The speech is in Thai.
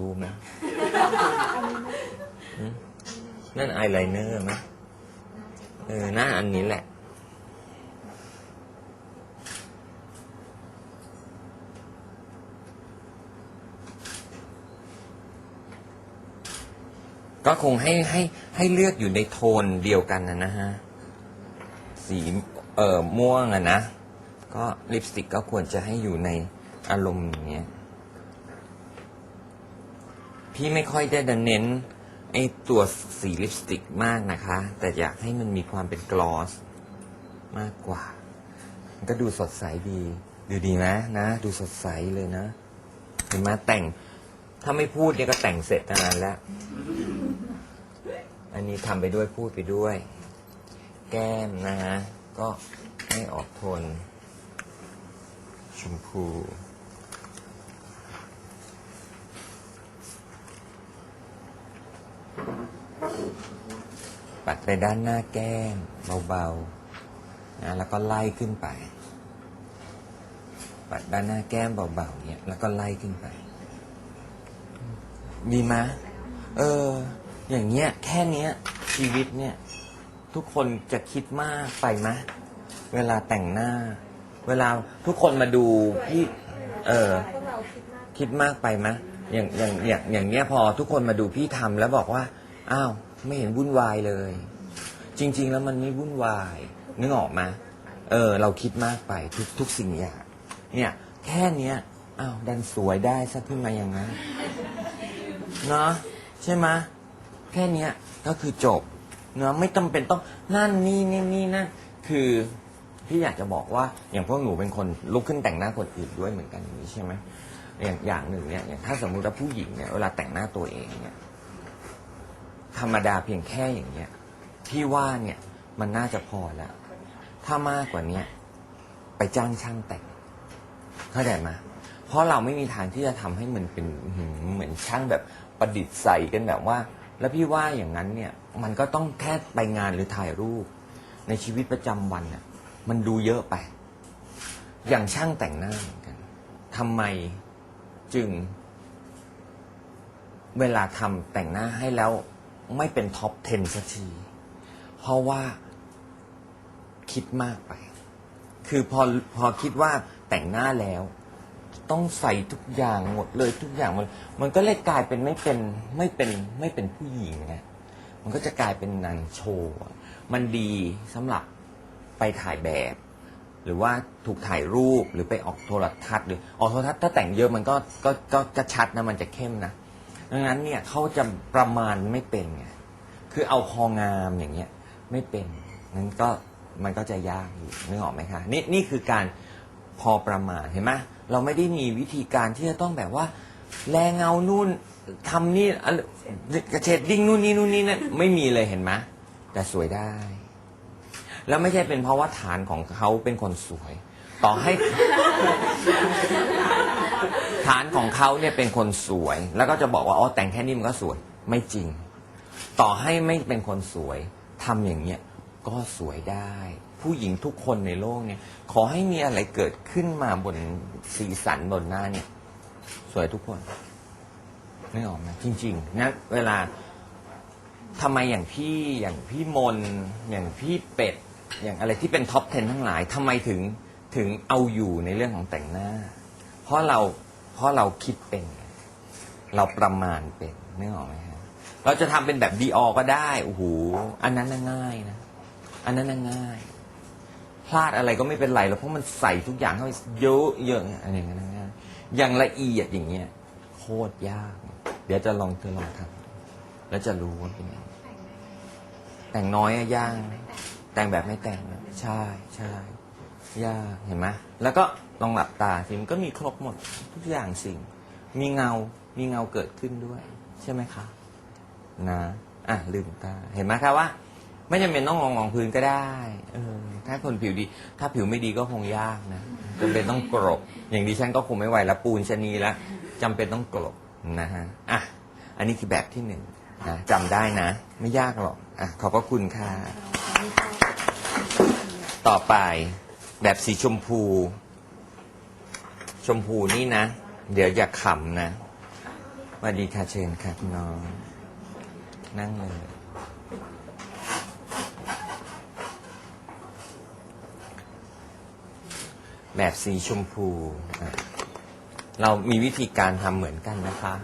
ดูไหมนั่นอายไลเนอร์ไหมเออหน้าอันนี้แหละ ก็คงให้ให้ให้เลือกอยู่ในโทนเดียวกันนะนะฮะ สีเอ่อม่วงอะนะ ก็ลิปสติกก็ควรจะให้อยู่ในอารมณ์อย่างเงี้ย พี่ไม่ค่อยได้เน้นไอ้ตัวสีลิปสติกมากนะคะ แต่อยากให้มันมีความเป็นกลอสมากกว่ามันก็ดูสดใสดี ดูดีไหมนะ ดูสดใสเลยนะ เห็นไหมแต่ง ถ้าไม่พูดเนี่ยก็แต่งเสร็จตั้งนานแล้ว อันนี้ทำไปด้วยพูดไปด้วย แก้มนะฮะ ก็ให้ออกโทนชมพู ปัดไปด้านหน้าแก้มเบาๆนะแล้วก็ไล่ขึ้นไป ปัดด้านหน้าแก้มเบาๆเนี่ยแล้วก็ไล่ขึ้นไป ดีไหมเออ อย่างเงี้ยแค่เนี้ย ชีวิตเนี่ย ทุกคนจะคิดมากไปไหมเวลาแต่งหน้า เวลาทุกคนมาดูพี่เออ คิดมากไปไหมอย่างอย่างอย่างอย่างเนี้ยพอทุกคนมาดูพี่ทำแล้วบอกว่า อ้าว ไม่เห็นวุ่นวายเลย จริง ๆ แล้วมันไม่วุ่นวาย นึกออกไหมเออ เราคิดมากไปทุกทุกสิ่งอย่างเนี่ย แค่เนี้ยอ้าวดันสวยได้ซะขึ้นมาอย่างนั้นเนาะใช่ไหมแค่เนี้ยก็คือจบเนาะไม่จำเป็นต้องนั่นนี่นี่นี่นั่นคือพี่อยากจะบอกว่าอย่างพวกหนูเป็นคนลุกขึ้นแต่งหน้าคนอื่นด้วยเหมือนกันอย่างนี้ใช่ไหมอย่างอย่างหนึ่งเนี่ยอย่างถ้าสมมุติว่าผู้หญิงเนี่ยเวลาแต่งหน้าตัวเองเนี่ย ธรรมดาเพียงแค่อย่างเงี้ยพี่ว่าเนี่ยมันน่าจะพอแล้ว ถ้ามากกว่าเนี้ยไปจ้างช่างแต่งเข้าใจไหมเพราะเราไม่มีทางที่จะทำให้มันเป็นเหมือนช่างแบบประดิษฐ์ใส่กันแบบว่า แล้วพี่ว่าอย่างนั้นเนี่ย มันก็ต้องแค่ไปงานหรือถ่ายรูป ในชีวิตประจำวันน่ะ มันดูเยอะไป อย่างช่างแต่งหน้าเหมือนกันทำไมจึง เวลาทำแต่งหน้าให้แล้ว ไม่เป็นท็อป 10 สักที เพราะว่าคิดมากไป คือพอพอคิดว่าแต่งหน้าแล้ว ต้องใส่ทุกอย่างหมดเลยทุกอย่างมันมันก็เลยกลายเป็นไม่เป็นไม่เป็นไม่เป็นผู้หญิงไงมันก็จะกลายเป็นนางโชว์ มันดีสำหรับไปถ่ายแบบ หรือว่าถูกถ่ายรูปหรือไปออกโทรทัศน์หรือออกโทรทัศน์ถ้าแต่งเยอะมันก็ก็ก็ก็ชัดนะมันจะเข้มนะ ดังนั้นเนี่ยเขาจะประมาณไม่เป็นไงคือเอาพองามอย่างเงี้ยไม่เป็นนั้นก็มันก็จะยากอยู่นึกออกไหมคะนี่นี่คือการพอประมาณเห็นไหมเราไม่ได้มีวิธีการที่จะต้องแบบว่า แรงเงานู่นทำนี่อะไรกระเฉดดิ้งนู่นนี่นู่นนี่นั่นไม่มีเลยเห็นไหมแต่สวยได้ แล้วไม่ใช่เป็นเพราะว่าฐานของเขาเป็นคนสวย ต่อให้ ฐานของเขาเนี่ยเป็นคนสวย แล้วก็จะบอกว่าอ๋อแต่งแค่นี้มันก็สวยไม่จริง ต่อให้ไม่เป็นคนสวยทำอย่างเงี้ยก็สวยได้ ผู้หญิงทุกคนในโลกเนี่ย ขอให้มีอะไรเกิดขึ้นมาบนสีสันบนหน้าเนี่ย สวยทุกคนไม่ออกไหมจริงๆนะเวลาทำไมอย่างพี่อย่างพี่มนอย่างพี่เป็ด อย่างอะไรที่เป็นท็อป 10 ทั้งหลายทำไมถึงถึงเอาอยู่ในเรื่องของแต่งหน้า เพราะเราเพราะเราคิดเป็น เราประมาณเป็นนึกออกไหมฮะเราจะทำเป็นแบบดีออก็ได้โอ้โหอันนั้นง่ายนะอันนั้นง่าย พลาดอะไรก็ไม่เป็นไรหรอกเพราะมันใส่ทุกอย่างเข้าไปเยอะเยอะอันอย่างนั้นนะง่ายอย่างละเอียดอย่างเงี้ยโคตรยาก เดี๋ยวจะลองเธอลองทำแล้วจะรู้ว่าเป็นยังไงแต่งน้อยอะยากแต่งแบบไม่แต่งใช่ใช่ยากเห็นไหมแล้วก็ ลองหลับตาสิมันก็มีครบหมดทุกอย่างสิ่ง มีเงา มีเงาเกิดขึ้นด้วย ใช่ไหมคะ นะ อะลืมตา เห็นไหมคะว่า ไม่จำเป็นต้องมองมองพื้นก็ได้เออถ้าคนผิวดี ถ้าผิวไม่ดีก็คงยากนะจำเป็นต้องกรบ อย่างดิฉันก็คงไม่ไหวแล้วปูนชะนีแล้วจำเป็นต้องกรบนะฮะอะอันนี้คือแบบที่หนึ่งนะจำได้นะ ไม่ยากหรอกอะขอบพระคุณค่ะ ต่อไปแบบสีชมพู ชมพูนี่นะ เดี๋ยวอย่าขำนะสวัสดีค่ะเชิญค่ะคุณน้อง นั่งเลย แบบสีชมพู เรามีวิธีการทำเหมือนกันนะคะ